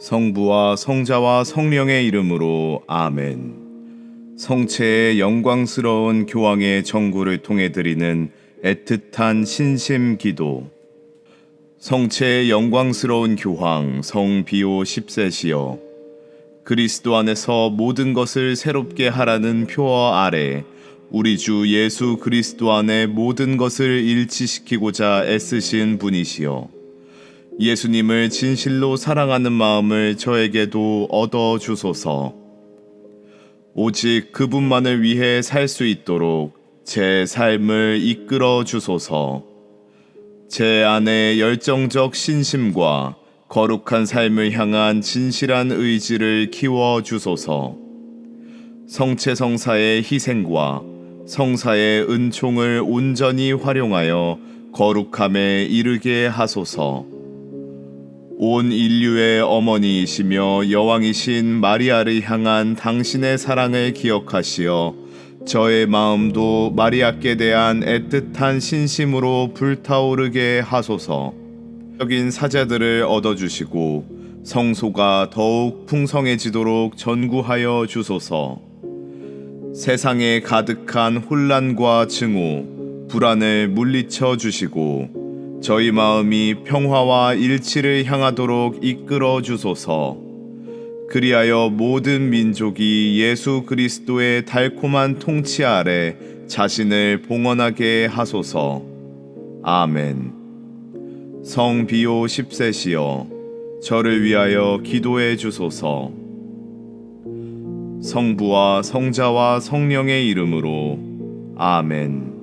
성부와 성자와 성령의 이름으로 아멘. 성체의 영광스러운 교황의 정구를 통해 드리는 애틋한 신심 기도. 성체의 영광스러운 교황 성 비오 10세시여 그리스도 안에서 모든 것을 새롭게 하라는 표어 아래 우리 주 예수 그리스도 안에 모든 것을 일치시키고자 애쓰신 분이시여 예수님을 진실로 사랑하는 마음을 저에게도 얻어 주소서 오직 그분만을 위해 살 수 있도록 제 삶을 이끌어 주소서 제 안에 열정적 신심과 거룩한 삶을 향한 진실한 의지를 키워 주소서. 성체성사의 희생과 성사의 은총을 온전히 활용하여 거룩함에 이르게 하소서. 온 인류의 어머니이시며 여왕이신 마리아를 향한 당신의 사랑을 기억하시어 저의 마음도 마리아께 대한 애틋한 신심으로 불타오르게 하소서. 적인 사자들을 얻어주시고 성소가 더욱 풍성해지도록 전구하여 주소서. 세상에 가득한 혼란과 증오, 불안을 물리쳐 주시고 저희 마음이 평화와 일치를 향하도록 이끌어 주소서. 그리하여 모든 민족이 예수 그리스도의 달콤한 통치 아래 자신을 봉헌하게 하소서. 아멘. 성 비오 10세시여 저를 위하여 기도해 주소서. 성부와 성자와 성령의 이름으로 아멘.